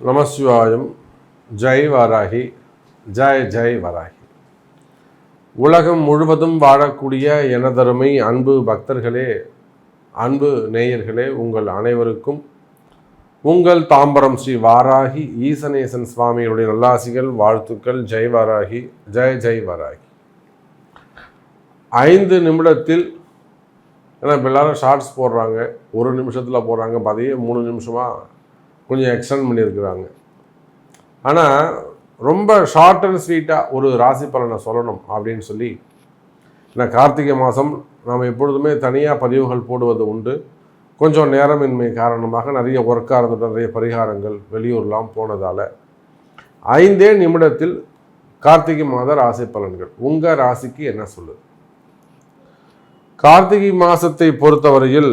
நமசிவாயம். ஜெய் வாராகி. ஜெய் ஜெய் வராகி. உலகம் முழுவதும் வாழக்கூடிய எனதருமை அன்பு பக்தர்களே அன்பு நேயர்களே உங்கள் அனைவருக்கும் உங்கள் தாம்பரம் ஸ்ரீ வாராகி ஈசனேசன் சுவாமியுடைய நல்லாசிகள் வாழ்த்துக்கள் ஜெய் வாராகி ஜெய் ஜெய் வராகி. ஐந்து நிமிடத்தில் ஏன்னா இப்போ எல்லாரும் ஷார்ட்ஸ் போடுறாங்க ஒரு நிமிஷத்தில் போடுறாங்க இப்போ மூணு நிமிஷமாக கொஞ்சம் எக்ஸ்டெண்ட் பண்ணியிருக்கிறாங்க. ஆனால் ரொம்ப ஷார்ட் அண்ட் ஸ்வீட்டாக ஒரு ராசி பலனை சொல்லணும் அப்படின்னு சொல்லி ஏன்னா கார்த்திகை மாதம் நாம் எப்பொழுதுமே தனியாக பதிவுகள் போடுவது உண்டு. கொஞ்சம் நேரமின்மை காரணமாக நிறைய ஒர்க்காக இருந்துட்டு நிறைய பரிகாரங்கள் வெளியூர்லாம் போனதால் ஐந்தே நிமிடத்தில் கார்த்திகை மாத ராசி பலன்கள். உங்கள் ராசிக்கு என்ன சொல்லுது? கார்த்திகை மாதத்தை பொறுத்தவரையில்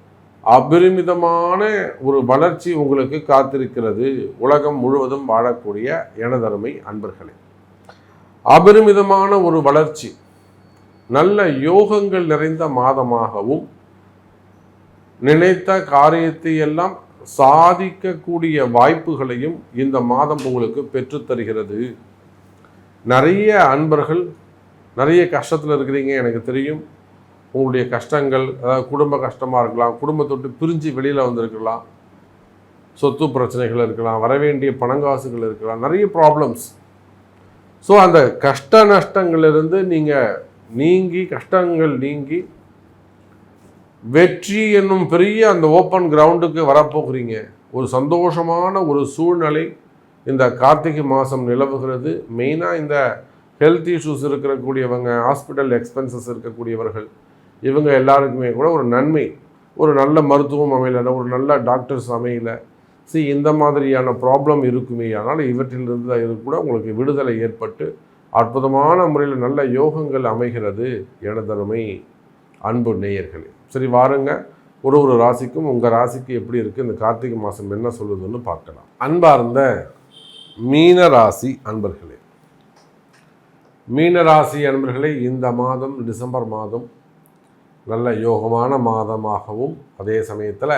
அபரிமிதமான ஒரு வளர்ச்சி உங்களுக்கு காத்திருக்கிறது. உலகம் முழுவதும் வாழக்கூடிய எனதருமை அன்பர்களே. அபரிமிதமான ஒரு வளர்ச்சி நல்ல யோகங்கள் நிறைந்த மாதமாகவும் நினைத்த காரியத்தை எல்லாம் சாதிக்கக்கூடிய வாய்ப்புகளையும் இந்த மாதம் உங்களுக்கு பெற்றுத்தருகிறது நிறைய அன்பர்கள் நிறைய கஷ்டத்தில் இருக்கிறீங்க எனக்கு தெரியும். உங்களுடைய கஷ்டங்கள் அதாவது குடும்ப கஷ்டமாக இருக்கலாம் குடும்பத்தொட்டு பிரிஞ்சு வெளியில் வந்திருக்கலாம். சொத்து பிரச்சனைகள் இருக்கலாம் வரவேண்டிய பணங்காசுகள் இருக்கலாம் நிறைய ப்ராப்ளம்ஸ் ஸோ அந்த கஷ்ட நஷ்டங்கள்லேருந்து நீங்கள் நீங்கி கஷ்டங்கள் நீங்கி வெற்றி என்னும் பெரிய அந்த ஓப்பன் கிரவுண்டுக்கு வரப்போகிறீங்க. ஒரு சந்தோஷமான ஒரு சூழ்நிலை இந்த கார்த்திகை மாதம் நிலவுகிறது. மெயினாக இந்த ஹெல்த் இஷ்யூஸ் இருக்கக்கூடியவங்க ஹாஸ்பிட்டல் எக்ஸ்பென்சஸ் இருக்கக்கூடியவர்கள் இவங்க எல்லாருக்குமே கூட ஒரு நன்மை ஒரு நல்ல மருத்துவம் அமையலை ஒரு நல்ல டாக்டர்ஸ் அமையலை. சி இந்த மாதிரியான ப்ராப்ளம் இருக்குமே ஆனால் இவற்றிலிருந்து இது கூட உங்களுக்கு விடுதலை ஏற்பட்டு அற்புதமான முறையில் நல்ல யோகங்கள் அமைகிறது எனதருமை அன்பு நேயர்களே. சரி வாருங்க. ஒரு ஒரு ராசிக்கும் உங்கள் ராசிக்கு எப்படி இருக்குது இந்த கார்த்திகை மாதம் என்ன சொல்லுதுன்னு பார்க்கலாம். அன்பார்ந்த மீன ராசி அன்பர்களே. மீன ராசி அன்பர்களே இந்த மாதம் டிசம்பர் மாதம் நல்ல யோகமான மாதமாகவும் அதே சமயத்தில்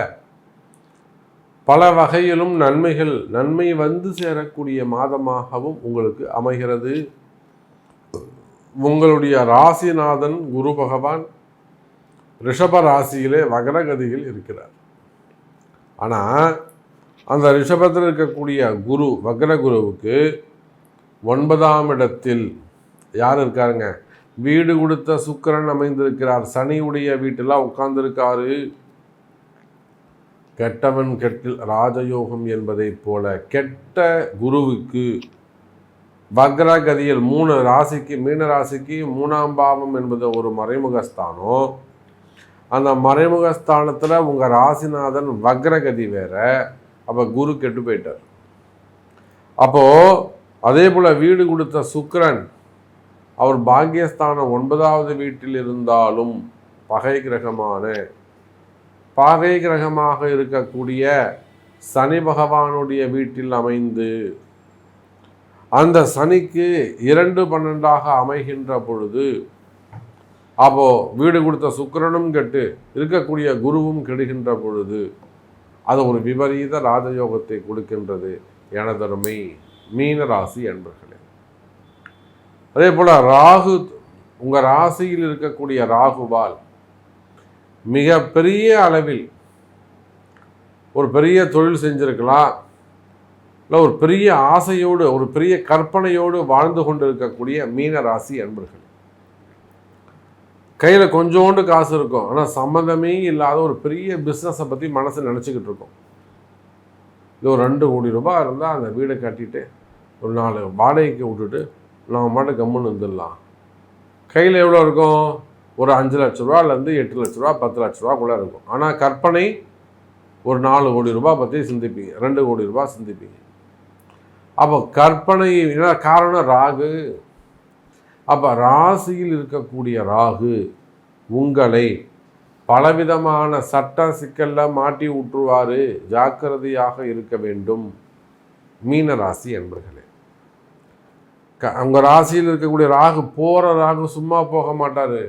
பல வகையிலும் நன்மைகள் நன்மை வந்து சேரக்கூடிய மாதமாகவும் உங்களுக்கு அமைகிறது. உங்களுடைய ராசிநாதன் குரு பகவான் ரிஷப ராசியிலே வகரகதியில் இருக்கிறார். ஆனால் அந்த ரிஷபத்தில் இருக்கக்கூடிய குரு வக்ர குருவுக்கு ஒன்பதாம் இடத்தில் யார் இருக்காருங்க? வீடு கொடுத்த சுக்கரன் அமைந்திருக்கிறார். சனியுடைய வீட்டெல்லாம் உட்கார்ந்திருக்காரு. கெட்டவன் கெட்டில் ராஜயோகம் என்பதைப் போல கெட்ட குருவுக்கு வக்ரகதியில் மூணு ராசிக்கு மீன ராசிக்கு மூணாம் பாவம் என்பது ஒரு மறைமுகஸ்தானம். அந்த மறைமுகஸ்தானத்தில் உங்கள் ராசிநாதன் வக்ரகதி வேற. அப்போ குரு கெட்டு போயிட்டார். அப்போது அதே போல் வீடு கொடுத்த சுக்கரன் அவர் பாக்கியஸ்தானம் ஒன்பதாவது வீட்டில் இருந்தாலும் பகை கிரகமான பகை கிரகமாக இருக்கக்கூடிய சனி பகவானுடைய வீட்டில் அமைந்து அந்த சனிக்கு இரண்டு பன்னெண்டாக அமைகின்ற பொழுது அப்போ வீடு கொடுத்த சுக்கரனும் கெட்டு இருக்கக்கூடிய குருவும் கெடுகின்ற பொழுது அது ஒரு விபரீத ராஜயோகத்தை கொடுக்கின்றது எனதருமை மீன ராசி என்பர்களே அதே போல் ராகு உங்கள் ராசியில் இருக்கக்கூடிய ராகுவால் மிக பெரிய அளவில் ஒரு பெரிய தொழில் செஞ்சுருக்கலாம். இல்லை ஒரு பெரிய ஆசையோடு ஒரு பெரிய கற்பனையோடு வாழ்ந்து கொண்டிருக்கக்கூடிய மீன ராசி அன்பர்கள். கையில் கொஞ்சோண்டு காசு இருக்கும். ஆனால் சம்மந்தமே இல்லாத ஒரு பெரிய பிஸ்னஸை பற்றி மனசு நினச்சிக்கிட்டு இருக்கும். இது ஒரு ரெண்டு கோடி ரூபாய் இருந்தால் அந்த வீடை கட்டிட்டு ஒரு நாலு வாடகைக்கு விட்டுட்டு நம்ம மாட்டு கம்முன்னு வந்துடலாம் கையில் எவ்வளோ இருக்கும்? ஒரு அஞ்சு லட்ச ரூபாலேருந்து எட்டு லட்ச ரூபா பத்து லட்ச ரூபாக்குள்ளே இருக்கும். ஆனால் கற்பனை ஒரு நாலு கோடி ரூபாய் பற்றி சிந்திப்பீங்க. ரெண்டு கோடி ரூபாய் சிந்திப்பீங்க. அப்போ கற்பனை என்ன காரணம் ராகு. அப்போ ராசியில் இருக்கக்கூடிய ராகு உங்களை பலவிதமான சட்ட சிக்கலில் மாட்டி விட்டுருவார் ஜாக்கிரதையாக இருக்க வேண்டும். மீன ராசி என்பர்களே க ராசியில் இருக்கக்கூடிய ராகு போகிற ராகு சும்மா போக மாட்டார்.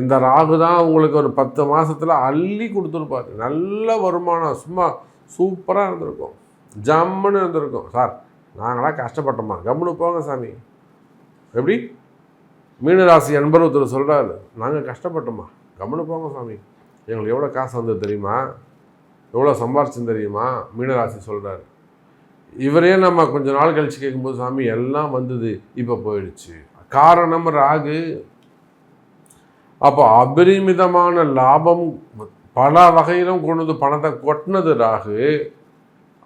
இந்த ராகு தான் உங்களுக்கு ஒரு பத்து மாதத்தில் அள்ளி கொடுத்துருப்பாரு. நல்ல வருமானம் சும்மா சூப்பராக இருந்திருக்கும். ஜம்முன்னு இருந்திருக்கும். சார் நாங்களாம் கஷ்டப்பட்டோமா? கம்முன்னு போங்க சாமி. எப்படி? மீனராசி அன்பர் ஒருத்தர் சொல்கிறாரு நாங்கள் கஷ்டப்பட்டோமா? கம்முன்னு போங்க சாமி. எங்களுக்கு எவ்வளோ காசு வந்தது தெரியுமா? எவ்வளோ சம்பாரிச்சு தெரியுமா? மீனராசி சொல்கிறாரு இவரே நம்ம கொஞ்ச நாள் கழித்து கேட்கும்போது சாமி எல்லாம் வந்தது இப்போ போயிடுச்சு. காரணம் ராகு. அப்போ அபரிமிதமான லாபம் பல வகையிலும் கொண்டு வந்து பணத்தை கொட்டினது ராகு.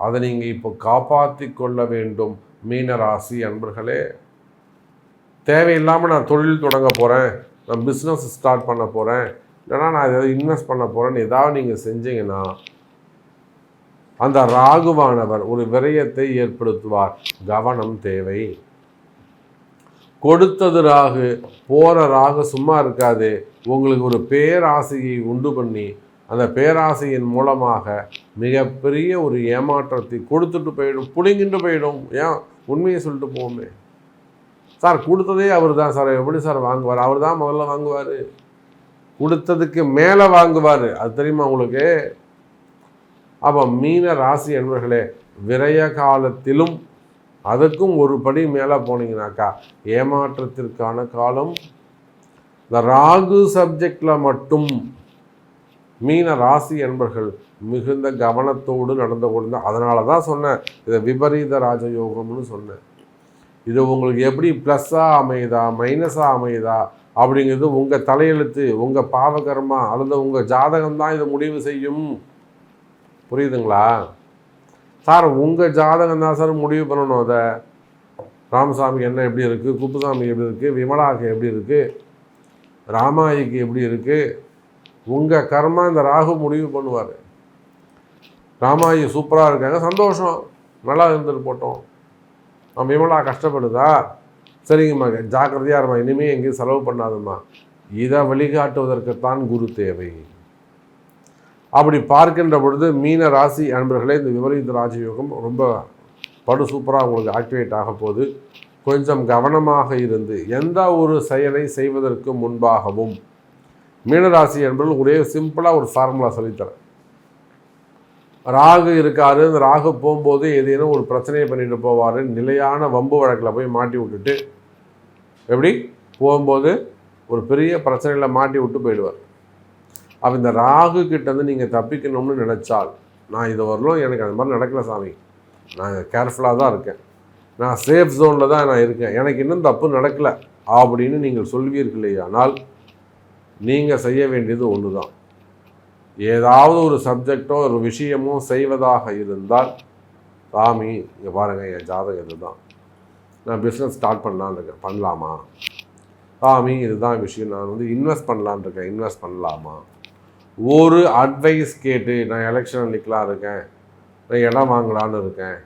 அதை நீங்கள் இப்போ காப்பாற்றி கொள்ள வேண்டும் மீன ராசி அன்பர்களே. தேவையில்லாமல் நான் தொழில் தொடங்க போகிறேன் நான் பிஸ்னஸ் ஸ்டார்ட் பண்ண போகிறேன் இல்லைனா நான் எதாவது இன்வெஸ்ட் பண்ண போகிறேன்னு ஏதாவது நீங்கள் செஞ்சீங்கன்னா அந்த ராகுவானவர் ஒரு விரயத்தை ஏற்படுத்துவார். கவனம் தேவை. கொடுத்தது ராகு போகிற ராகு சும்மா இருக்காது. உங்களுக்கு ஒரு பேராசையை உண்டு பண்ணி அந்த பேராசையின் மூலமாக மிகப்பெரிய ஒரு ஏமாற்றத்தை கொடுத்துட்டு போயிடும் புடுங்கிட்டு போயிடும். ஏன்? உண்மையை சொல்லிட்டு போவோமே. சார் கொடுத்ததே அவர் தான் சார். எப்படி சார் வாங்குவார்? அவர் தான் முதல்ல வாங்குவார். கொடுத்ததுக்கு மேலே வாங்குவார். அது தெரியுமா உங்களுக்கு? அப்போ மீன ராசி என்பர்களே விரய காலத்திலும் அதுக்கும் ஒரு படி மேலே போனீங்கனாக்கா ஏமாற்றத்திற்கான காலம் இந்த ராகு சப்ஜெக்டில் மட்டும் மீன ராசி என்பர்கள் மிகுந்த கவனத்தோடு நடந்து கொண்டு அதனால தான் சொன்னேன் இதை விபரீத ராஜயோகம்னு சொன்னேன். இது உங்களுக்கு எப்படி ப்ளஸ்ஸாக அமையுதா மைனஸாக அமையுதா அப்படிங்கிறது உங்கள் தலையெழுத்து உங்கள் பாவகர்மா அல்லது உங்கள் ஜாதகம் தான் இதை முடிவு செய்யும். புரியுதுங்களா? சார் உங்கள் ஜாதகம் தான் சார்? முடிவு பண்ணணும் அதை. ராமசாமி என்ன எப்படி இருக்குது குப்புசாமி எப்படி இருக்குது விமலாக்கு எப்படி இருக்குது ராமாயிக்கு எப்படி இருக்குது உங்கள் கர்மா இந்த ராகு முடிவு பண்ணுவார். ராமாயி சூப்பராக இருக்காங்க. சந்தோஷம். நல்லா இருந்துட்டு போட்டோம். நம்ம விமலா கஷ்டப்படுதா? சரிங்கம்மா ஜாக்கிரதையாக இருமா இனிமேல் எங்கேயும் செலவு பண்ணாதம்மா. இதை வழிகாட்டுவதற்குத்தான் குரு தேவை. அப்படி பார்க்கின்ற பொழுது மீன ராசி அன்பர்களே இந்த விபரீத ராஜயோகம் ரொம்ப படு சூப்பராக உங்களுக்கு ஆக்டிவேட் ஆக போகுது. கொஞ்சம் கவனமாக இருந்து எந்த ஒரு செயலை செய்வதற்கு முன்பாகவும் மீனராசி என்பது ஒரே சிம்பிளாக ஒரு ஃபார்முலா சொல்லித்தரேன். ராகு இருக்காரு இந்த ராகு போகும்போது ஏதேனும் ஒரு பிரச்சனையை பண்ணிட்டு போவார் நிலையான வம்பு வழக்கில் போய் மாட்டி விட்டுட்டு எப்படி? போகும்போது ஒரு பெரிய பிரச்சனையில் மாட்டி விட்டு போயிடுவார். அப்போ இந்த ராகு கிட்டேருந்து நீங்கள் தப்பிக்கணும்னு நினச்சால் நான் இது வரலும் எனக்கு அந்த மாதிரி நடக்கல சாமி. நான் கேர்ஃபுல்லாக தான் இருக்கேன். நான் சேஃப் ஜோனில் தான் நான் இருக்கேன். எனக்கு இன்னும் தப்பு நடக்கலை அப்படின்னு நீங்கள் சொல்வீர்களே ஆனால் நீங்கள் செய்ய வேண்டியது ஒன்று தான் ஏதாவது ஒரு சப்ஜெக்டோ ஒரு விஷயமோ செய்வதாக இருந்தால் சாமி இங்கே பாருங்கள் என் ஜாதகம் இதுதான். நான் பிஸ்னஸ் ஸ்டார்ட் பண்ணலான்னு இருக்கேன். பண்ணலாமா? சாமி இதுதான் விஷயம். நான் வந்து இன்வெஸ்ட் பண்ணலான்னு இருக்கேன். இன்வெஸ்ட் பண்ணலாமா? ஒரு அட்வைஸ் கேட்டு நான் எலெக்ஷன் நிற்கலாம் இருக்கேன். நான் இடம் வாங்கலான்னு இருக்கேன்.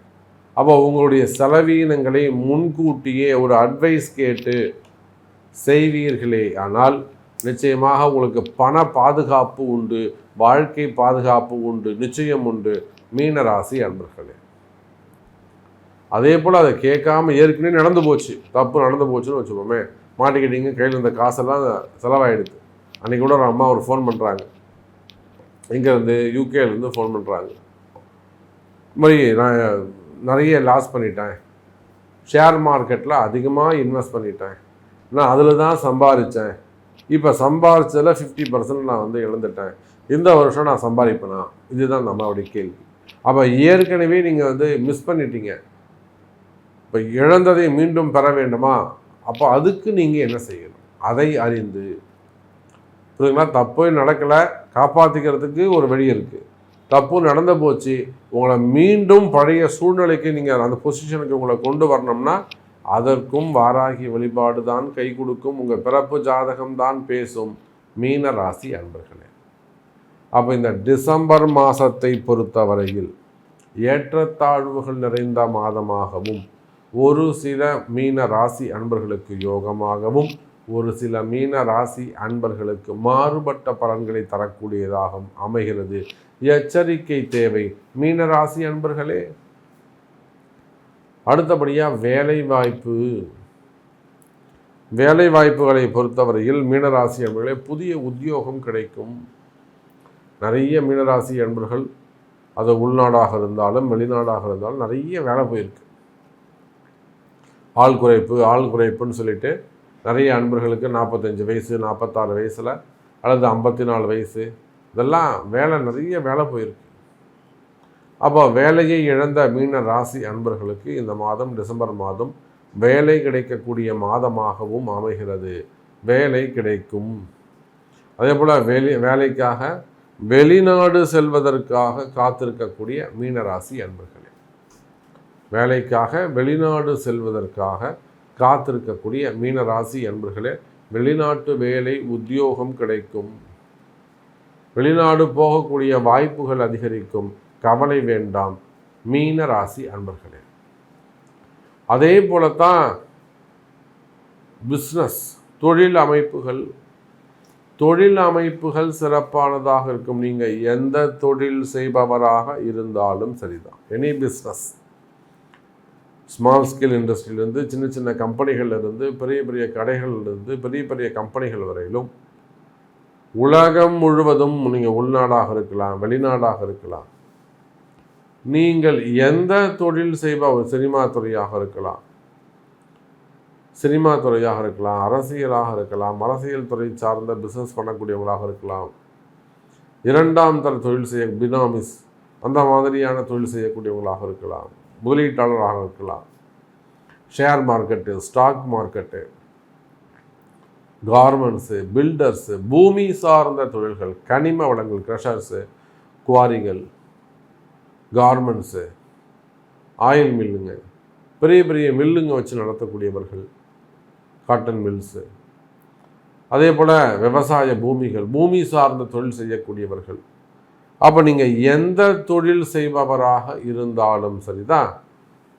அப்போ உங்களுடைய செலவீனங்களை முன்கூட்டியே ஒரு அட்வைஸ் கேட்டு செய்வீர்களே. ஆனால் நிச்சயமாக உங்களுக்கு பண பாதுகாப்பு உண்டு வாழ்க்கை பாதுகாப்பு உண்டு நிச்சயம் உண்டு மீன ராசி அன்பர்களே. அதே போல் அதை கேட்காம ஏற்கனவே நடந்து போச்சு. தப்பு நடந்து போச்சுன்னு வச்சுக்கோமே. மாட்டிக்கிட்டீங்க கையில் இருந்த காசெல்லாம் செலவாயிடுது. அன்றைக்கி கூட ஒரு அம்மா ஒரு ஃபோன் பண்ணுறாங்க இங்கேருந்து யூகேலேருந்து ஃபோன் பண்ணுறாங்க இது மாதிரி நான் நிறைய லாஸ் பண்ணிட்டேன். ஷேர் மார்க்கெட்டில் அதிகமாக இன்வெஸ்ட் பண்ணிட்டேன். நான் அதில் தான் சம்பாதிச்சேன் இப்போ சம்பாதிச்சதில் ஃபிஃப்டி பர்சன்ட் நான் வந்து இழந்துட்டேன். இந்த வருஷம் நான் சம்பாதிப்பேனா? இதுதான் நம்மளுடைய கேள்வி. அப்போ ஏற்கனவே நீங்கள் வந்து மிஸ் பண்ணிட்டீங்க. இப்போ இழந்ததை மீண்டும் பெற வேண்டுமா? அப்போ அதுக்கு நீங்கள் என்ன செய்யணும்? அதை அறிந்து புரியுங்களா தப்பு நடக்கலை. காப்பாற்றிக்கிறதுக்கு ஒரு வழி இருக்குது தப்பு நடந்து போச்சு. உங்களை மீண்டும் பழைய சூழ்நிலைக்கு நீங்கள் அந்த பொசிஷனுக்கு உங்களை கொண்டு வரணும்னா அதற்கும் வாராகி வழிபாடு தான் கை கொடுக்கும். உங்கள் பிறப்பு ஜாதகம் தான் பேசும். மீன ராசி அன்பர்களே. அப்போ இந்த டிசம்பர் மாதத்தை பொறுத்தவரையில் ஏற்றத்தாழ்வுகள் நிறைந்த மாதமாகவும் ஒரு சில மீன ராசி அன்பர்களுக்கு யோகமாகவும் ஒரு சில மீன ராசி அன்பர்களுக்கு மாறுபட்ட பலன்களை தரக்கூடியதாகவும் அமைகிறது. எச்சரிக்கை தேவை. மீன ராசி அன்பர்களே அடுத்தபடியாக வேலை வாய்ப்பு. வேலை வாய்ப்புகளை பொறுத்தவரையில் மீனராசி அன்பர்களே புதிய உத்தியோகம் கிடைக்கும். நிறைய மீனராசி அன்பர்கள் அது உள்நாடாக இருந்தாலும் வெளிநாடாக இருந்தாலும் நிறைய வேலை போயிருக்கு. ஆள் குறைப்பு ஆள் குறைப்புன்னு சொல்லிட்டு நிறைய அன்பர்களுக்கு நாற்பத்தஞ்சு வயசு நாற்பத்தாறு வயசில் அல்லது ஐம்பத்தி நாலு வயசு. இதெல்லாம் வேலை நிறைய வேலை போயிருக்கு. அப்போ வேலையை இழந்த மீன ராசி அன்பர்களுக்கு இந்த மாதம் டிசம்பர் மாதம் வேலை கிடைக்கக்கூடிய மாதமாகவும் அமைகிறது. வேலை கிடைக்கும். அதே போல் வேலை வேலைக்காக வெளிநாடு செல்வதற்காக காத்திருக்கக்கூடிய மீனராசி அன்பர்களே. வேலைக்காக வெளிநாடு செல்வதற்காக காத்திருக்கக்கூடிய மீனராசி அன்பர்களே வெளிநாட்டு வேலை உத்தியோகம் கிடைக்கும். வெளிநாடு போகக்கூடிய வாய்ப்புகள் அதிகரிக்கும். கவலை வேண்டாம். மீன ராசி அன்பர்களே. அதே போலத்தான் பிஸ்னஸ் தொழில் அமைப்புகள். தொழில் அமைப்புகள் சிறப்பானதாக இருக்கும். நீங்கள் எந்த தொழில் செய்பவராக இருந்தாலும் சரிதான். எனி பிஸ்னஸ் ஸ்மால் ஸ்கேல் இண்டஸ்ட்ரியிலேருந்து சின்ன சின்ன கம்பெனிகள்லேருந்து பெரிய பெரிய கடைகள்லேருந்து பெரிய பெரிய கம்பெனிகள் வரையிலும் உலகம் முழுவதும் நீங்கள் உள்நாடாக இருக்கலாம் வெளிநாடாக இருக்கலாம். நீங்கள் எந்த தொழில் செய்பவர் சினிமா துறையாக இருக்கலாம். சினிமா துறையாக இருக்கலாம் அரசியலாக இருக்கலாம் அரசியல் துறை சார்ந்த பிஸ்னஸ் பண்ணக்கூடியவங்களாக இருக்கலாம். இரண்டாம் தர தொழில் செய்ய பினாமிஸ் அந்த மாதிரியான தொழில் செய்யக்கூடியவங்களாக இருக்கலாம். முதலீட்டாளராக இருக்கலாம் share market stock market garments builders பூமி சார்ந்த தொழில்கள் கனிம வளங்கள் க்ரஷர்ஸு குவாரிகள் கார்மெண்ட்ஸு ஆயில் மில்லுங்க பெரிய பெரிய மில்லுங்க வச்சு நடத்தக்கூடியவர்கள் காட்டன் மில்ஸு அதே போல் விவசாய பூமிகள் பூமி சார்ந்த தொழில் செய்யக்கூடியவர்கள் அப்போ நீங்கள் எந்த தொழில் செய்பவராக இருந்தாலும் சரிதான்.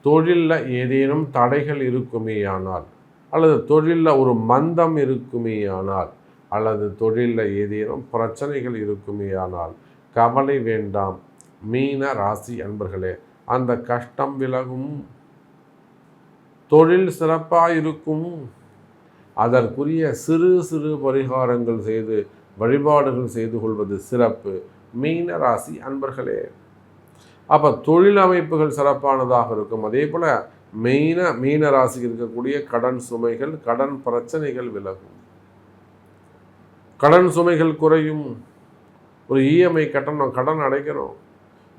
தொழிலில் ஏதேனும் தடைகள் இருக்குமேயானால் அல்லது தொழிலில் ஒரு மந்தம் இருக்குமேயானால் அல்லது தொழிலில் ஏதேனும் பிரச்சனைகள் இருக்குமேயானால் கவலை வேண்டாம். மீன ராசி அன்பர்களே அந்த கஷ்டம் விலகும். தொழில் சிறப்பாக இருக்கும் அதற்குரிய சிறு சிறு பரிகாரங்கள் செய்து வழிபாடுகள் செய்து கொள்வது சிறப்பு. மீன ராசி அன்பர்களே அப்போ தொழில் அமைப்புகள் சிறப்பானதாக இருக்கும். அதே போல் மெயினாக மீன ராசிக்கு இருக்கக்கூடிய கடன் சுமைகள் கடன் பிரச்சனைகள் விலகும். கடன் சுமைகள் குறையும். ஒரு இஎம்ஐ கட்டணும் கடன் அடைக்கணும்.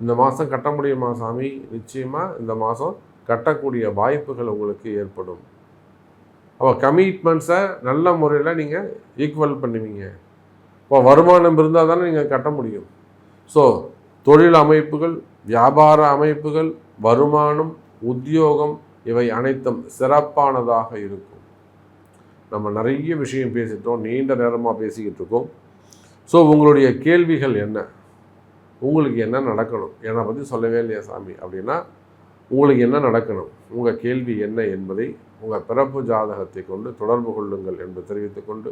இந்த மாதம் கட்ட முடியுமா சாமி? நிச்சயமாக இந்த மாதம் கட்டக்கூடிய வாய்ப்புகள் உங்களுக்கு ஏற்படும். அப்போ கமிட்மெண்ட்ஸை நல்ல முறையில் நீங்கள் ஈக்குவல் பண்ணுவீங்க. இப்போ வருமானம் இருந்தால் தானே நீங்கள் கட்ட முடியும். ஸோ தொழில் அமைப்புகள் வியாபார அமைப்புகள் வருமானம் உத்தியோகம் இவை அனைத்தும் சிறப்பானதாக இருக்கும். நம்ம நிறைய விஷயம் பேசிட்டோம் நீண்ட நேரமாக பேசிக்கிட்டு இருக்கோம். ஸோ உங்களுடைய கேள்விகள் என்ன? உங்களுக்கு என்ன நடக்கணும்? என்னை பற்றி சொல்லவே இல்லையா சாமி? அப்படின்னா உங்களுக்கு என்ன நடக்கணும்? உங்கள் கேள்வி என்ன என்பதை உங்கள் பிறப்பு ஜாதகத்தை கொண்டு தொடர்பு கொள்ளுங்கள் என்று தெரிவித்துக்கொண்டு